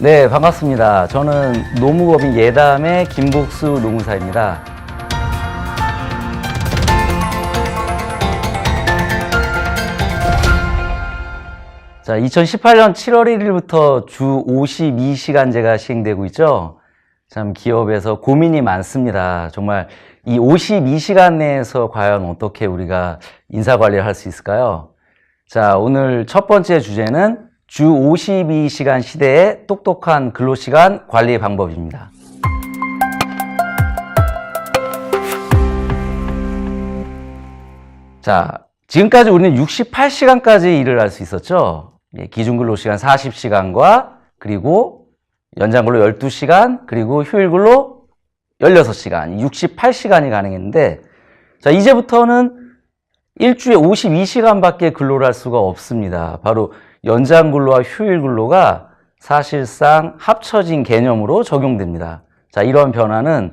네, 반갑습니다. 저는 노무법인 예담의 김복수 노무사입니다. 자, 2018년 7월 1일부터 주 52시간제가 시행되고 있죠. 참 기업에서 고민이 많습니다. 정말 이 52시간 내에서 과연 어떻게 우리가 인사 관리를 할 수 있을까요? 자, 오늘 첫 번째 주제는 주 52시간 시대의 똑똑한 근로시간 관리 방법입니다. 자, 지금까지 우리는 68시간까지 일을 할 수 있었죠. 예, 기준 근로시간 40시간과 그리고 연장 근로 12시간 그리고 휴일 근로 16시간, 68시간이 가능했는데 자, 이제부터는 일주일에 52시간밖에 근로를 할 수가 없습니다. 바로 연장 근로와 휴일 근로가 사실상 합쳐진 개념으로 적용됩니다. 자, 이런 변화는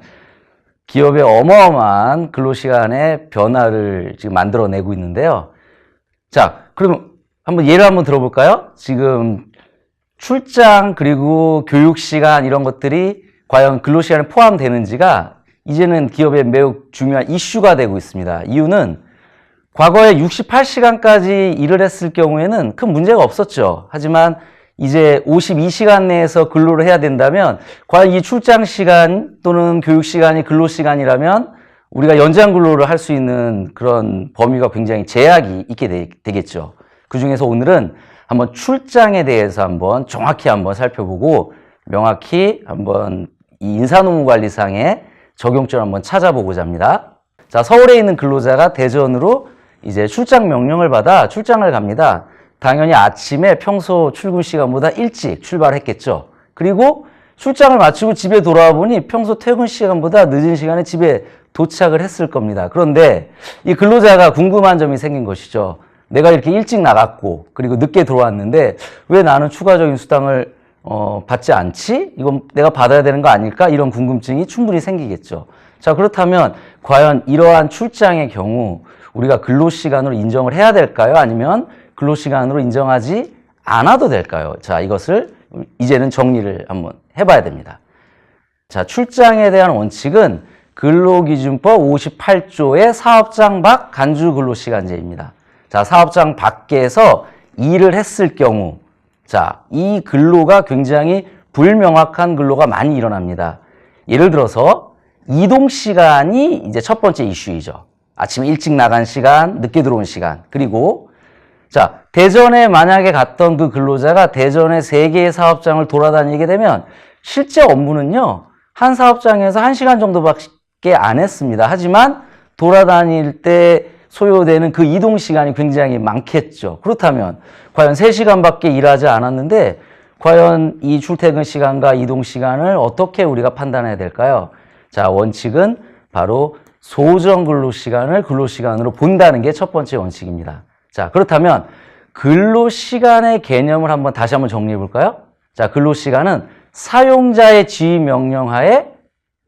기업의 어마어마한 근로시간의 변화를 지금 만들어내고 있는데요. 자, 그럼 한번 예를 한번 들어볼까요? 지금 출장 그리고 교육 시간 이런 것들이 과연 근로 시간에 포함되는지가 이제는 기업에 매우 중요한 이슈가 되고 있습니다. 이유는 과거에 68시간까지 일을 했을 경우에는 큰 문제가 없었죠. 하지만 이제 52시간 내에서 근로를 해야 된다면 과연 이 출장 시간 또는 교육 시간이 근로 시간이라면 우리가 연장 근로를 할 수 있는 그런 범위가 굉장히 제약이 있게 되, 겠죠 그 중에서 오늘은 한번 출장에 대해서 한번 정확히 한번 살펴보고 명확히 한번 이 인사노무관리상의 적용점을 한번 찾아보고자 합니다. 자, 서울에 있는 근로자가 대전으로 이제 출장 명령을 받아 출장을 갑니다. 당연히 아침에 평소 출근 시간보다 일찍 출발했겠죠. 그리고 출장을 마치고 집에 돌아와 보니 평소 퇴근 시간보다 늦은 시간에 집에 도착을 했을 겁니다. 그런데 이 근로자가 궁금한 점이 생긴 것이죠. 내가 이렇게 일찍 나갔고 그리고 늦게 들어왔는데 왜 나는 추가적인 수당을 어, 받지 않지? 이건 내가 받아야 되는 거 아닐까? 이런 궁금증이 충분히 생기겠죠. 자, 그렇다면 과연 이러한 출장의 경우 우리가 근로시간으로 인정을 해야 될까요? 아니면 근로시간으로 인정하지 않아도 될까요? 자, 이것을 이제는 정리를 한번 해봐야 됩니다. 자, 출장에 대한 원칙은 근로기준법 58조의 사업장 밖 간주 근로시간제입니다. 자, 사업장 밖에서 일을 했을 경우, 자, 이 근로가 굉장히 불명확한 근로가 많이 일어납니다. 예를 들어서 이동 시간이 이제 첫 번째 이슈이죠. 아침에 일찍 나간 시간, 늦게 들어온 시간. 그리고 자, 대전에 만약에 갔던 그 근로자가 대전의 세 개의 사업장을 돌아다니게 되면 실제 업무는요, 한 사업장에서 한 시간 정도밖에 안 했습니다. 하지만 돌아다닐 때 소요되는 그 이동 시간이 굉장히 많겠죠. 그렇다면 과연 3시간밖에 일하지 않았는데 과연 이 출퇴근 시간과 이동 시간을 어떻게 우리가 판단해야 될까요? 자, 원칙은 바로 소정 근로 시간을 근로 시간으로 본다는 게 첫 번째 원칙입니다. 자, 그렇다면 근로 시간의 개념을 한번 다시 한번 정리해 볼까요? 자, 근로 시간은 사용자의 지휘 명령 하에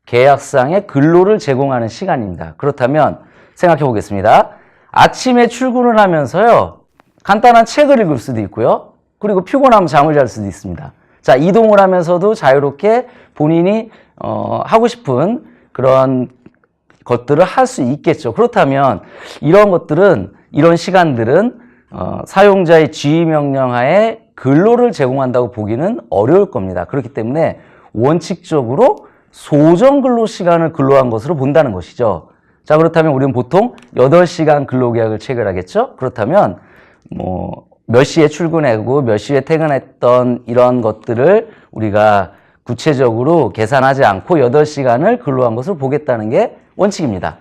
계약상의 근로를 제공하는 시간입니다. 그렇다면 생각해 보겠습니다. 아침에 출근을 하면서요, 간단한 책을 읽을 수도 있고요. 그리고 피곤하면 잠을 잘 수도 있습니다. 자, 이동을 하면서도 자유롭게 본인이, 어, 하고 싶은 그런 것들을 할 수 있겠죠. 그렇다면 이런 것들은, 이런 시간들은, 어, 사용자의 지휘 명령 하에 근로를 제공한다고 보기는 어려울 겁니다. 그렇기 때문에 원칙적으로 소정 근로 시간을 근로한 것으로 본다는 것이죠. 자, 그렇다면 우리는 보통 8시간 근로 계약을 체결하겠죠? 그렇다면, 뭐, 몇 시에 출근하고 몇 시에 퇴근했던 이런 것들을 우리가 구체적으로 계산하지 않고 8시간을 근로한 것을 보겠다는 게 원칙입니다.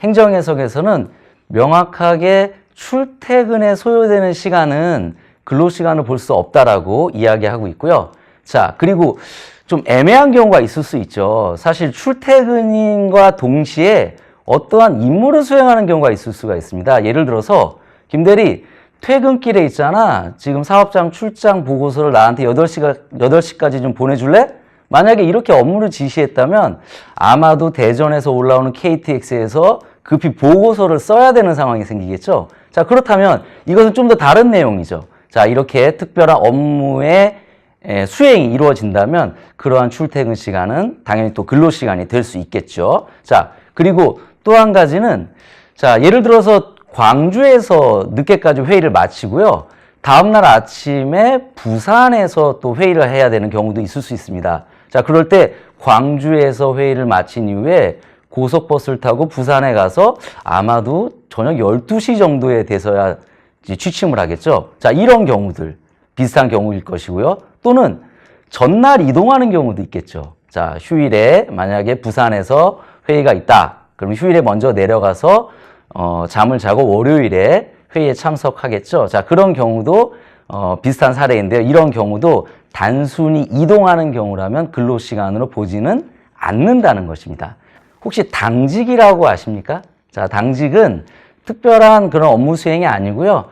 행정 해석에서는 명확하게 출퇴근에 소요되는 시간은 근로시간을 볼 수 없다라고 이야기하고 있고요. 자, 그리고 좀 애매한 경우가 있을 수 있죠. 사실 출퇴근과 동시에 어떠한 임무를 수행하는 경우가 있을 수가 있습니다. 예를 들어서 김 대리 퇴근길에 있잖아. 지금 사업장 출장 보고서를 나한테 8시가, 8시까지 좀 보내줄래? 만약에 이렇게 업무를 지시했다면 아마도 대전에서 올라오는 KTX에서 급히 보고서를 써야 되는 상황이 생기겠죠. 자, 그렇다면 이것은 좀 더 다른 내용이죠. 자, 이렇게 특별한 업무에 예, 수행이 이루어진다면 그러한 출퇴근 시간은 당연히 또 근로 시간이 될 수 있겠죠. 자, 그리고 또 한 가지는 자, 예를 들어서 광주에서 늦게까지 회의를 마치고요. 다음날 아침에 부산에서 또 회의를 해야 되는 경우도 있을 수 있습니다. 자, 그럴 때 광주에서 회의를 마친 이후에 고속버스를 타고 부산에 가서 아마도 저녁 12시 정도에 돼서야 취침을 하겠죠. 자, 이런 경우들 비슷한 경우일 것이고요. 또는 전날 이동하는 경우도 있겠죠. 자, 휴일에 만약에 부산에서 회의가 있다. 그럼 휴일에 먼저 내려가서 어, 잠을 자고 월요일에 회의에 참석하겠죠. 자, 그런 경우도 어, 비슷한 사례인데요. 이런 경우도 단순히 이동하는 경우라면 근로시간으로 보지는 않는다는 것입니다. 혹시 당직이라고 아십니까? 자, 당직은 특별한 그런 업무 수행이 아니고요.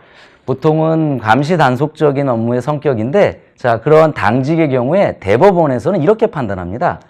보통은 감시 단속적인 업무의 성격인데, 자, 그런 당직의 경우에 대법원에서는 이렇게 판단합니다.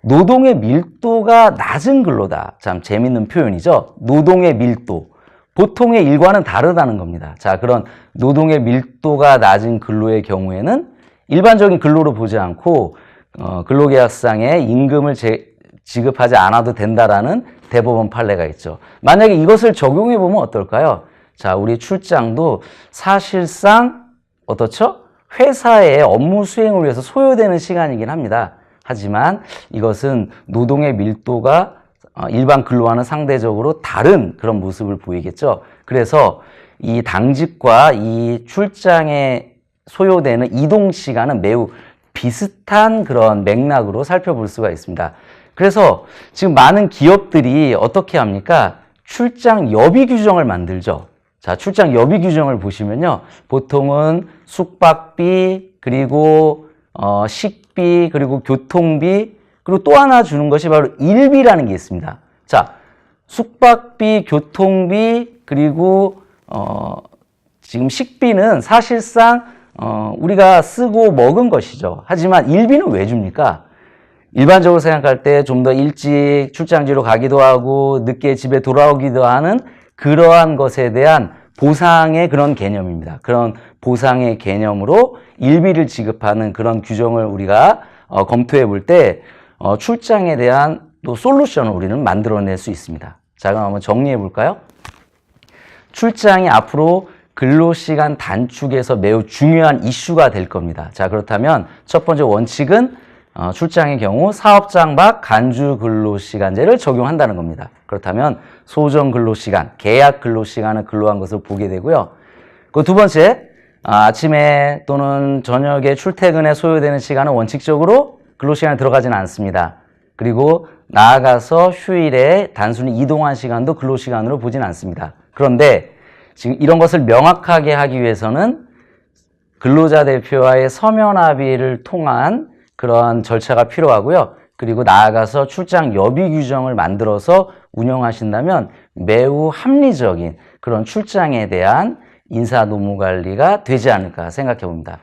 노동의 밀도가 낮은 근로다. 참 재밌는 표현이죠. 노동의 밀도. 보통의 일과는 다르다는 겁니다. 자, 그런 노동의 밀도가 낮은 근로의 경우에는 일반적인 근로로 보지 않고 어, 근로계약상에 임금을 제- 지급하지 않아도 된다라는 대법원 판례가 있죠. 만약에 이것을 적용해 보면 어떨까요? 자, 우리 출장도 사실상 어떻죠? 회사의 업무 수행을 위해서 소요되는 시간이긴 합니다. 하지만 이것은 노동의 밀도가 어, 일반 근로와는 상대적으로 다른 그런 모습을 보이겠죠. 그래서 이 당직과 이 출장에 소요되는 이동 시간은 매우 비슷한 그런 맥락으로 살펴볼 수가 있습니다. 그래서 지금 많은 기업들이 어떻게 합니까? 출장 여비 규정을 만들죠. 자, 출장 여비 규정을 보시면요. 보통은 숙박비, 그리고 어, 식비, 그리고 교통비, 그리고 또 하나 주는 것이 바로 일비라는 게 있습니다. 자, 숙박비, 교통비, 그리고 어, 지금 식비는 사실상 어, 우리가 쓰고 먹은 것이죠. 하지만 일비는 왜 줍니까? 일반적으로 생각할 때 좀 더 일찍 출장지로 가기도 하고 늦게 집에 돌아오기도 하는 그러한 것에 대한 보상의 그런 개념입니다. 그런 보상의 개념으로 일비를 지급하는 그런 규정을 우리가 어, 검토해 볼 때 어, 출장에 대한 또 솔루션을 우리는 만들어낼 수 있습니다. 자, 그럼 한번 정리해 볼까요? 출장이 앞으로 근로시간 단축에서 매우 중요한 이슈가 될 겁니다. 자, 그렇다면 첫 번째 원칙은 어, 출장의 경우 사업장 밖 간주 근로시간제를 적용한다는 겁니다. 그렇다면 소정 근로시간, 계약 근로시간을 근로한 것을 보게 되고요. 그 두 번째, 아, 아침에 또는 저녁에 출퇴근에 소요되는 시간은 원칙적으로 근로시간에 들어가지는 않습니다. 그리고 나아가서 휴일에 단순히 이동한 시간도 근로시간으로 보진 않습니다. 그런데 지금 이런 것을 명확하게 하기 위해서는 근로자 대표와의 서면 합의를 통한 그러한 절차가 필요하고요. 그리고 나아가서 출장 여비 규정을 만들어서 운영하신다면 매우 합리적인 그런 출장에 대한 인사 노무 관리가 되지 않을까 생각해 봅니다.